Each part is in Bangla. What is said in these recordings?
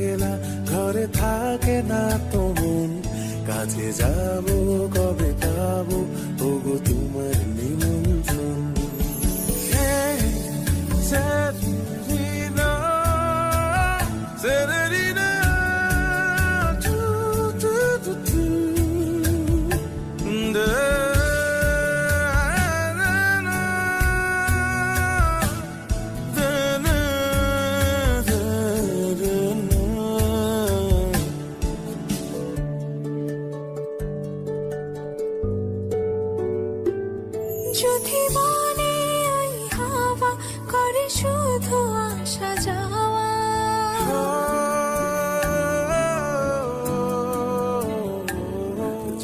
একলা ঘরে থাকে না তো মন। কাছে যাব কবে পাবো ওগো তোমার নিমন্ত্রণ। যদি মনে হাওয়া করে শুধু আসা যাওয়া।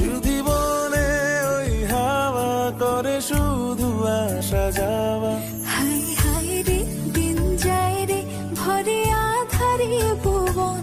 যদি মনে ওই হাওয়া করে শুধু আসা যাওয়া। হাই হাই রে দিন যায় রে ভরে আধারে ভুবন।